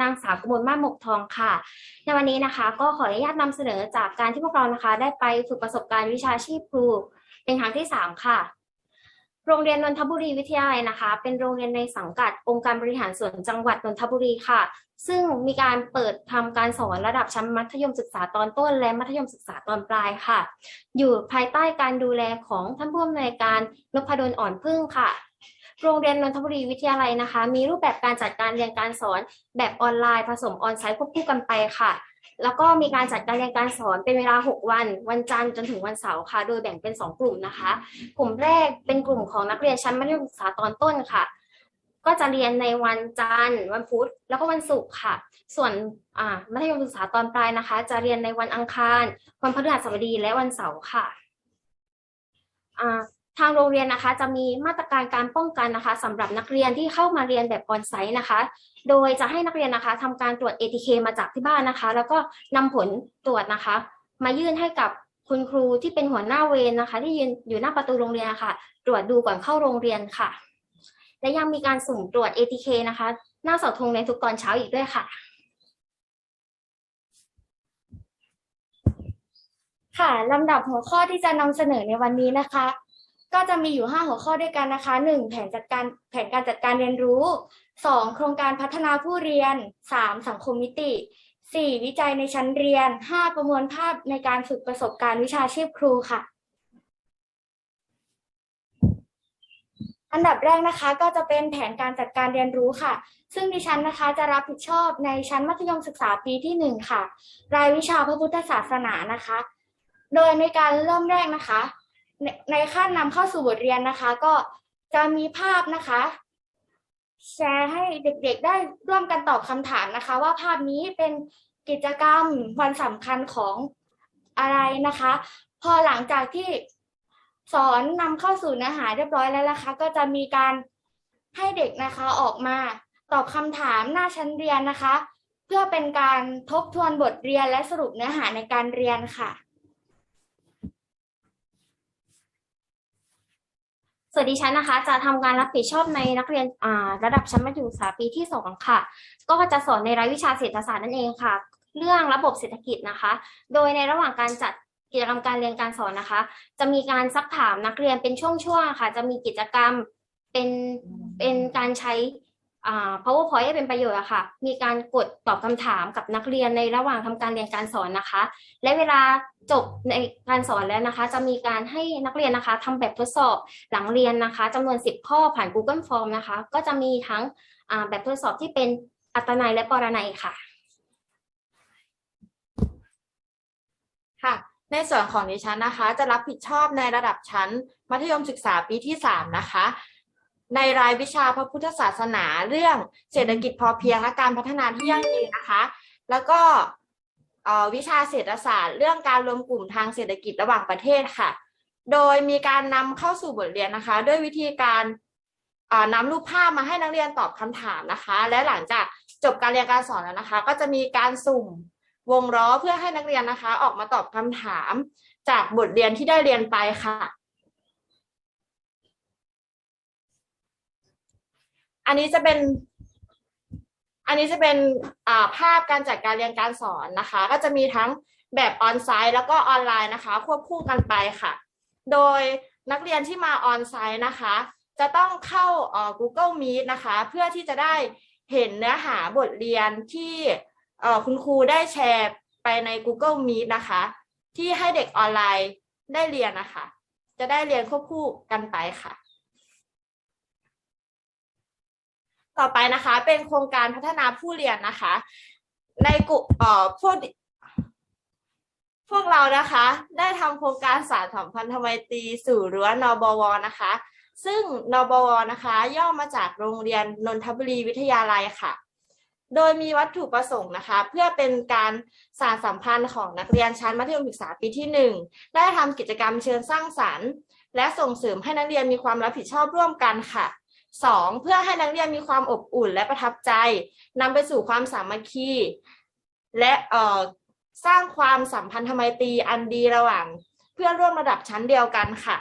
นางสาวกมลมาศหมกทองค่ะ ในวันนี้นะคะ ก็ขออนุญาตนำเสนอจากการที่พวกเรานะคะ ได้ไปฝึกประสบการณ์วิชาชีพครู เป็นครั้งที่สามค่ะ โรงเรียนนนทบุรีวิทยาลัยนะคะ เป็นโรงเรียนในสังกัดองค์การบริหารส่วนจังหวัดนนทบุรีค่ะ ซึ่งมีการเปิดทำการสอนระดับชั้นมัธยมศึกษาตอนต้น และมัธยมศึกษาตอนปลายค่ะ อยู่ภายใต้การดูแลของท่านผู้อำนวยการนพดลอ่อนพึ่งค่ะ โรงเรียนนนทบุรีวิทยาลัยนะคะ มีรูปแบบการจัดการเรียนการสอนแบบออนไลน์ผสมออนไซต์ควบคู่กันไปค่ะ แล้วก็มีการจัดการเรียนการสอนเป็นเวลา 6 วัน วันจันทร์จนถึงวันเสาร์ค่ะ โดยแบ่งเป็น 2 กลุ่มนะคะ กลุ่มแรกเป็นกลุ่มของนักเรียนชั้นมัธยมศึกษาตอนต้นค่ะ ก็จะเรียนในวันจันทร์วันพุธแล้วก็วันศุกร์ค่ะ ส่วนอ่ามัธยมศึกษาตอนปลายนะคะ จะเรียนในวันอังคาร วันพฤหัสบดีและวันเสาร์ค่ะ ทางโรงเรียนนะคะจะมีมาตรการการป้องกันนะคะสำหรับนักเรียนที่เข้ามาเรียนแบบออนไซต์นะคะ โดยจะให้นักเรียนนะคะทำการตรวจ ATK มาจากที่บ้านนะคะ แล้วก็นำผลตรวจนะคะ มายื่นให้กับคุณครูที่เป็นหัวหน้าเวรนะคะ ที่ยืนอยู่หน้าประตูโรงเรียนค่ะ ตรวจดูก่อนเข้าโรงเรียนค่ะ และยังมีการสุ่มตรวจ ATK นะคะ หน้าเสาธงในทุกตอนเช้าอีกด้วยค่ะค่ะลำดับหัวข้อที่จะนำเสนอในวันนี้นะคะ ก็จะมีอยู่ 5 หัวข้อด้วยกันนะคะ 1. แผนจัดการแผนการจัดการเรียนรู้ 2. โครงการพัฒนาผู้เรียน 3. สังคมมิติ 4. วิจัยในชั้นเรียน 5. ประมวลภาพในการฝึกประสบการณ์วิชาชีพครูค่ะ อันดับแรกนะคะก็จะเป็นแผนการจัดการเรียนรู้ค่ะ ซึ่งดิฉันนะคะจะรับผิดชอบในชั้นมัธยมศึกษาปีที่หนึ่งค่ะ รายวิชาพระพุทธศาสนานะคะ โดยในการเริ่มแรกนะคะ ในในขั้นนำเข้าสู่บทเรียนนะคะ ก็จะมีภาพนะคะ แชร์ให้เด็กๆได้ร่วมกันตอบคำถามนะคะ ว่าภาพนี้เป็นกิจกรรมวันสำคัญของอะไรนะคะ พอหลังจากที่สอนนำเข้าสู่เนื้อหาเรียบร้อยแล้วนะคะ ก็จะมีการให้เด็กนะคะออกมาตอบคำถามหน้าชั้นเรียนนะคะ เพื่อเป็นการทบทวนบทเรียนและสรุปเนื้อหาในการเรียนค่ะ ส่วนดิฉันนะคะ จะทำการรับผิดชอบในนักเรียนระดับชั้นมัธยมศึกษาปีที่สองค่ะ ก็จะสอนในรายวิชาเศรษฐศาสตร์นั่นเองค่ะ เรื่องระบบเศรษฐกิจนะคะ โดยในระหว่างการจัดกิจกรรมการเรียนการสอนนะคะ จะมีการซักถามนักเรียนเป็นช่วงๆค่ะ จะมีกิจกรรมเป็นเป็นการใช้ powerpoint ให้เป็นประโยชน์อะค่ะ มีการกดตอบคำถามกับนักเรียนในระหว่างทำการเรียนการสอนนะคะ และเวลาจบในการสอนแล้วนะคะ จะมีการให้นักเรียนนะคะทำแบบทดสอบหลังเรียนนะคะจำนวน 10 ข้อผ่าน Google Form นะคะ ก็จะมีทั้งแบบทดสอบที่เป็นอัตนัยและปรนัยค่ะ ค่ะในส่วนของดิฉันนะคะ จะรับผิดชอบในระดับชั้น มัธยมศึกษาปีที่สามนะคะ ในรายวิชาพระพุทธศาสนาเรื่องเศรษฐกิจพอเพียงและการพัฒนาที่ยั่งยืนนะคะ แล้วก็วิชาเศรษฐศาสตร์ เรื่องการรวมกลุ่มทางเศรษฐกิจระหว่างประเทศค่ะ โดยมีการนำเข้าสู่บทเรียนนะคะ ด้วยวิธีการนำรูปภาพมาให้นักเรียนตอบคำถามนะคะ และหลังจากจบการเรียนการสอนแล้วนะคะ ก็จะมีการสุ่มวงล้อเพื่อให้นักเรียนนะคะ ออกมาตอบคำถามจากบทเรียนที่ได้เรียนไปค่ะ อันนี้จะเป็นอันนี้จะเป็นภาพการจัดการเรียนการสอนนะคะ ก็จะมีทั้งแบบออนไซต์แล้วก็ออนไลน์นะคะ ควบคู่กันไปค่ะ โดยนักเรียนที่มาออนไซต์นะคะ จะต้องเข้าเอ่อ Google Meet นะคะ เพื่อที่จะได้เห็นเนื้อหาบทเรียนที่คุณครูได้แชร์ไปใน Google Meet นะคะ ที่ให้เด็กออนไลน์ได้เรียนนะคะ จะได้เรียนควบคู่กันไปค่ะ ต่อไปนะคะ เป็นโครงการพัฒนาผู้เรียนนะคะ ในกลุ่มเอ่อพวกพวกเรานะคะ ได้ทำโครงการสารสัมพันธไมตรีสู่รั้วนบวนะคะ ซึ่งนบวนะคะ ย่อมาจากโรงเรียนนนทบุรีวิทยาลัยค่ะ โดยมีวัตถุประสงค์นะคะ เพื่อเป็นการสานสัมพันธ์ของนักเรียนชั้นมัธยมศึกษาปีที่หนึ่งได้ทำกิจกรรมเชิงสร้างสรรค์ และส่งเสริมให้นักเรียนมีความรับผิดชอบร่วมกันค่ะ สองเพื่อให้นักเรียนมีความอบอุ่นและประทับใจนำไปสู่ความสามัคคี และสร้างความสัมพันธไมตรีอันดีระหว่าง เพื่อนร่วมระดับชั้นเดียวกันค่ะ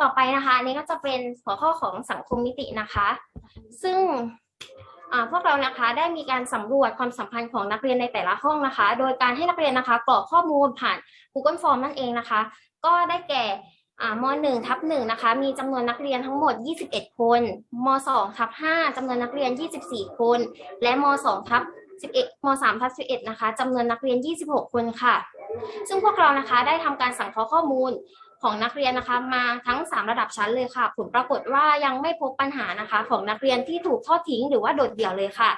ต่อไปนะคะนนี้ก็จะเป็นหัวข้อของสังคมมิตินะคะ ซึ่งพวกเรานะคะได้มีการสำรวจความสัมพันธ์ของนักเรียนในแต่ละห้องนะคะ โดยการให้นักเรียนนะคะกรอกข้อมูลผ่าน Google Form นั่นเองนะคะ ก็ได้แก่ ม1ทับ1นะคะ มีจำนวนนักเรียนทั้งหมด 21 คนม2ทับ5จำนวนนักเรียน 24 คน และม2ทับ11ม3ทับ11นะคะจำนวนนักเรียน 26 คนค่ะ ซึ่งพวกเรานะคะได้ทำการสังเคราะห์ข้อมูลของนักเรียนนะคะมาทั้ง 3 ระดับชั้นเลยค่ะ ผลปรากฏว่ายังไม่พบปัญหานะคะ ของนักเรียนที่ถูกทอดทิ้งหรือว่าโดดเดี่ยวเลยค่ะ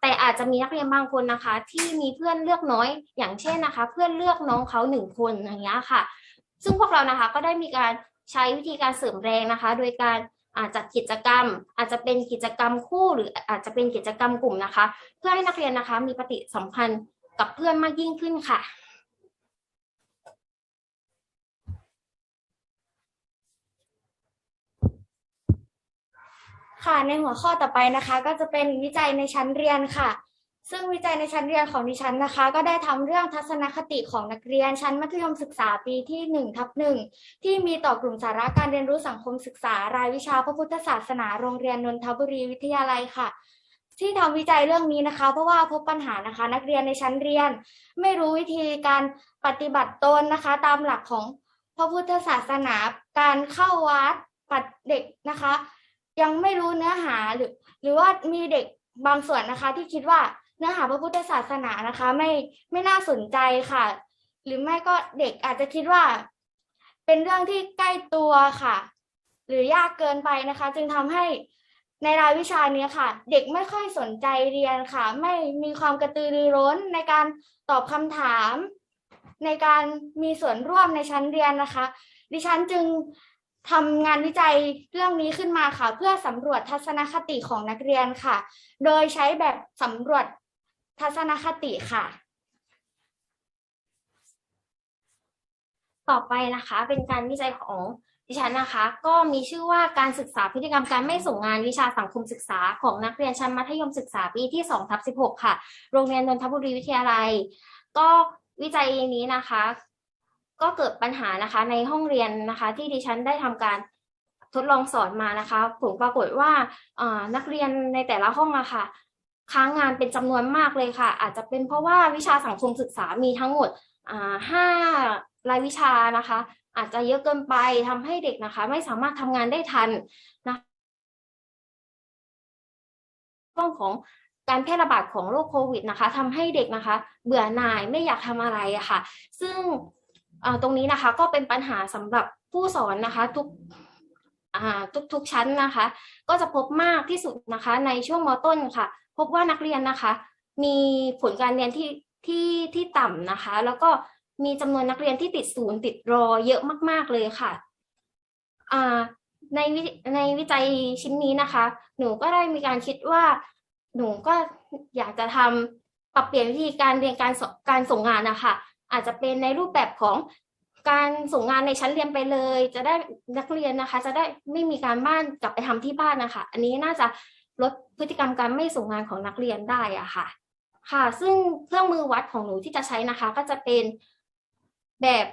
แต่อาจจะมีนักเรียนบางคนนะคะ ที่มีเพื่อนเลือกน้อย อย่างเช่นนะคะ เพื่อนเลือกน้องเขาหนึ่งคนอย่างเงี้ยค่ะ ซึ่งพวกเรานะคะก็ได้มีการใช้วิธีการเสริมแรงนะคะ โดยการอาจัดกิจกรรม อาจจะเป็นกิจกรรมคู่ หรืออาจจะเป็นกิจกรรมกลุ่มนะคะ เพื่อให้นักเรียนนะคะ มีปฏิสัมพันธ์กับเพื่อนมากยิ่งขึ้นค่ะค่ะในหัวข้อต่อไปนะคะ ก็จะเป็นวิจัยในชั้นเรียนค่ะ ซึ่งวิจัยในชั้นเรียนของดิฉันนะคะ ก็ได้ทำเรื่องทัศนคติของนักเรียน ชั้นมัธยมศึกษาปีที่หนึ่งทับหนึ่งที่มีต่อกลุ่มสาระการเรียนรู้สังคมศึกษารายวิชาพระพุทธศาสนาโรงเรียนนนทบุรีวิทยาลัยค่ะ ที่ทำวิจัยเรื่องนี้นะคะ เพราะว่าพบปัญหานะคะ นักเรียนในชั้นเรียน ไม่รู้วิธีการปฏิบัติตนนะคะ ตามหลักของพระพุทธศาสนาการเข้าวัดปัดเด็กนะคะ ยังไม่รู้เนื้อหาหรือ หรือว่ามีเด็กบางส่วนนะคะที่คิดว่า เนื้อหาพระพุทธศาสนานะคะ ไม่ไม่น่าสนใจค่ะ หรือไม่ก็เด็กอาจจะคิดว่า เป็นเรื่องที่ใกล้ตัวค่ะ หรือยากเกินไปนะคะ จึงทำให้ในรายวิชานี้ค่ะ เด็กไม่ค่อยสนใจเรียนค่ะ ไม่มีความกระตือรือร้นในการตอบคำถาม ในการมีส่วนร่วมในชั้นเรียนนะคะ ดิฉันจึงทำงานวิจัยเรื่องนี้ขึ้นมาค่ะ เพื่อสำรวจทัศนคติของนักเรียนค่ะ โดยใช้แบบสำรวจ ทัศนคติค่ะ ต่อไปนะคะ เป็นการวิจัยของดิฉันนะคะ ก็มีชื่อว่าการศึกษาพฤติกรรมการไม่ส่งงานวิชาสังคมศึกษาของนักเรียนชั้นมัธยมศึกษาปีที่2ทับ16 ค่ะ โรงเรียนนนทบุรีวิทยาลัย ก็วิจัยนี้นะคะ ก็เกิดปัญหานะคะในห้องเรียนนะคะ ที่ดิฉันได้ทำการทดลองสอนมานะคะ ผลปรากฏว่าอ่านักเรียนในแต่ละห้องอะค่ะ ค้างงานเป็นจำนวนมากเลยค่ะ อาจจะเป็นเพราะว่าวิชาสังคมศึกษามีทั้งหมดห้ารายวิชานะคะ อาจจะเยอะเกินไปทำให้เด็กนะคะ ไม่สามารถทำงานได้ทันนะช่วงของการแพร่ระบาดของโรคโควิดนะคะทำให้เด็กนะคะ เบื่อหน่ายไม่อยากทำอะไรอะค่ะ ซึ่งตรงนี้นะคะก็เป็นปัญหาสำหรับผู้สอนนะคะ ทุก ทุกๆชั้นนะคะ ก็จะพบมากที่สุดนะคะในช่วงมต้นค่ะ พบว่านักเรียนนะคะ มีผลการเรียนที่ที่ที่ต่ำนะคะ แล้วก็มีจำนวนนักเรียนที่ติดศูนย์ติดรอเยอะมาก ๆเลยค่ะในในวิจัยชิ้นนี้นะคะ หนูก็ได้มีการคิดว่า หนูก็อยากจะทำปรับเปลี่ยนวิธีการเรียนการการส่งงานนะคะอาจจะเป็นในรูปแบบของ การส่งงานในชั้นเรียนไปเลย จะได้นักเรียนนะคะ จะได้ไม่มีการบ้านกลับไปทำที่บ้านนะคะ อันนี้น่าจะลดพฤติกรรมการไม่ส่งงานของนักเรียนได้อะค่ะ ค่ะ ซึ่งเครื่องมือวัดของหนูที่จะใช้นะคะ ก็จะเป็นแบบ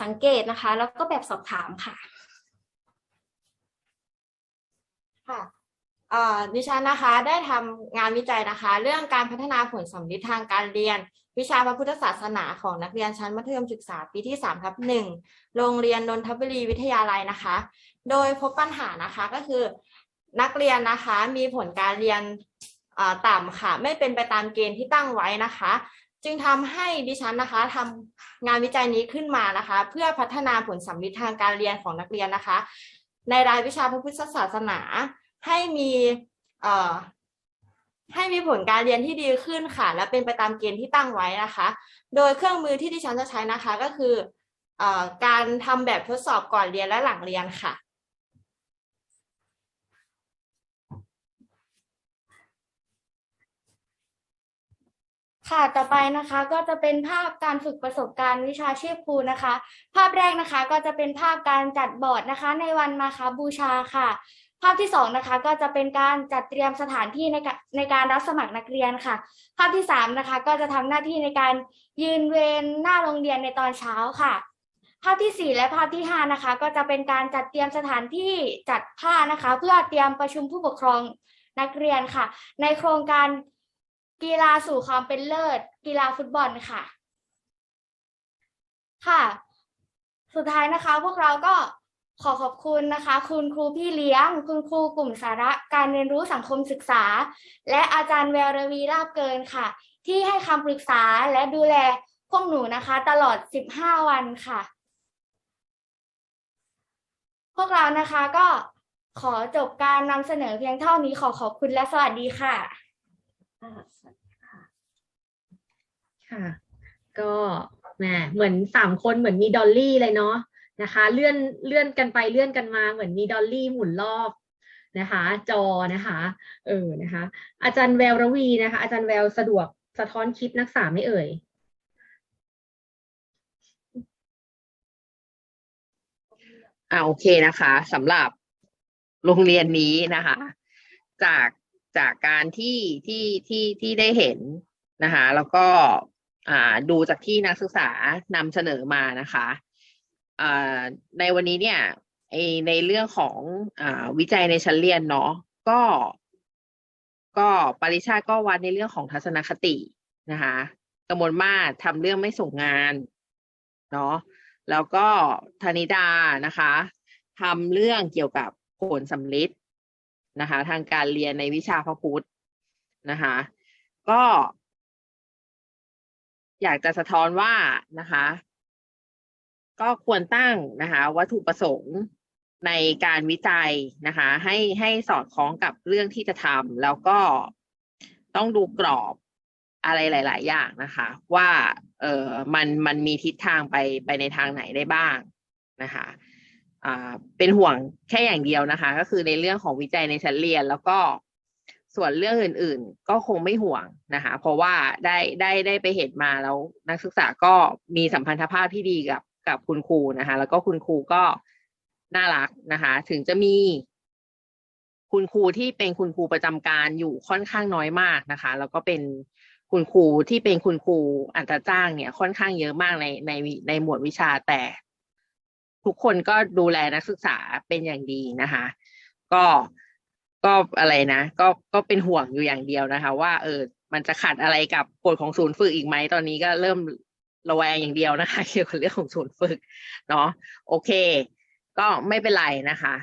สังเกตนะคะ แล้วก็แบบสอบถามค่ะ ค่ะดิฉันนะคะได้ทำงานวิจัยนะคะ เรื่องการพัฒนาผลสัมฤทธิ์ทางการเรียน วิชาพระพุทธศาสนาของนักเรียนชั้นมัธยมศึกษาปีที่3ทับหนึ่งโรงเรียนนนทบุรีวิทยาลัยนะคะ โดยพบปัญหานะคะก็คือนักเรียนนะคะมีผลการเรียนต่ำค่ะ ไม่เป็นไปตามเกณฑ์ที่ตั้งไว้นะคะ จึงทำให้ดิฉันนะคะทำงานวิจัยนี้ขึ้นมานะคะ เพื่อพัฒนาผลสัมฤทธิ์ทางการเรียนของนักเรียนนะคะ ในรายวิชาพระพุทธศาสนาให้มี ให้มีผลการเรียนที่ดีขึ้นค่ะ และเป็นไปตามเกณฑ์ที่ตั้งไว้นะคะ โดยเครื่องมือที่ดิฉันจะใช้นะคะก็คืออการทำแบบทดสอบก่อนเรียนและหลังเรียนค่ะค่ะ ต่อไปนะคะก็จะเป็นภาพการฝึกประสบการณ์วิชาชีพครูนะคะ ภาพแรกนะคะก็จะเป็นภาพการจัดบอร์ดนะคะ ในวันมาคาบูชาค่ะ ภาพที่สองนะคะก็จะเป็นการจัดเตรียมสถานที่ในการในการรับสมัครนักเรียนค่ะ ภาพที่สามนะคะก็จะทำหน้าที่ในการยืนเวรหน้าโรงเรียนในตอนเช้าค่ะ ภาพที่ 4 และภาพที่5นะคะก็จะเป็นการจัดเตรียมสถานที่จัดผ้านะคะ เพื่อเตรียมประชุมผู้ปกครองนักเรียนค่ะ ในโครงการกีฬาสู่ความเป็นเลิศ กีฬาฟุตบอลค่ะ ค่ะ สุดท้ายนะคะ พวกเราก็ ขอขอบคุณนะคะ คุณครูพี่เลี้ยง คุณครูกลุ่มสาระการเรียนรู้สังคมศึกษา และอาจารย์แววรวีราบเกินค่ะ ที่ให้คำปรึกษาและดูแลพวกหนูนะคะ ตลอด 15 วันค่ะ พวกเรานะคะก็ขอจบการนำเสนอเพียงเท่านี้ขอขอบคุณและสวัสดีค่ะ ค่ะ ก็แหมเหมือนสามคนเหมือนมีดอลลี่เลยเนาะ นะคะ เลื่อนเลื่อนกันไปเลื่อนกันมาเหมือนมีดอลลี่หมุนรอบนะคะ จอนะคะเออนะคะ อาจารย์แววระวีนะคะ อาจารย์แววสะดวกสะท้อนคลิปนักศึกษาไม่เอ่ยอ่าโอเคนะคะสำหรับโรงเรียนนี้นะคะ จากจากการที่ที่ที่ที่ได้เห็นนะคะ แล้วก็อ่าดูจากที่นักศึกษานำเสนอมานะคะ ในวันนี้เนี่ยในเรื่องของอวิจัยในชั้นเรียนเนาะก็ ก็ปริชาก็วัดในเรื่องของทัศนคตินะคะกมลมาทำเรื่องไม่ส่งงานเนาะแล้วก็ธนิดานะคะทำเรื่องเกี่ยวกับผลสำลิดนะคะ ทางการเรียนในวิชาพระพุทธนะคะ ก็ อยากจะสะท้อนว่านะคะ ก็ควรตั้งนะคะวัตถุประสงค์ในการวิจัยนะคะให้ให้สอดคล้องกับเรื่องที่จะทำแล้วก็ต้องดูกรอบอะไรหลาย ๆ อย่างนะคะ ว่าเออมันมันมีทิศทางไปไปในทางไหนได้บ้างนะคะอ่าเป็นห่วงแค่อย่างเดียวนะคะ ก็คือในเรื่องของวิจัยในชั้นเรียน แล้วก็ส่วนเรื่องอื่น ๆ ก็คงไม่ห่วงนะคะ เพราะว่าได้ได้ได้ไปเห็นมาแล้วนักศึกษาก็มีสัมพันธภาพที่ดีกับ กับคุณครูนะคะ แล้วก็คุณครูก็น่ารักนะคะ ถึงจะมีคุณครูที่เป็นคุณครูประจำการอยู่ค่อนข้างน้อยมากนะคะ แล้วก็เป็นคุณครูที่เป็นคุณครูอัตราจ้างเนี่ยค่อนข้างเยอะมากในในในหมวดวิชาแต่ ทุกคนก็ดูแลนักศึกษาเป็นอย่างดีนะคะ ก็ก็อะไรนะก็ก็เป็นห่วงอยู่อย่างเดียวนะคะ ว่าเออมันจะขัดอะไรกับกฎของศูนย์ฝึกอีกไหมตอนนี้ก็เริ่ม ระแวงอย่างเดียวนะคะ เกี่ยวกับเรื่องของศูนย์ฝึกเนาะโอเค ก็ไม่เป็นไรนะคะ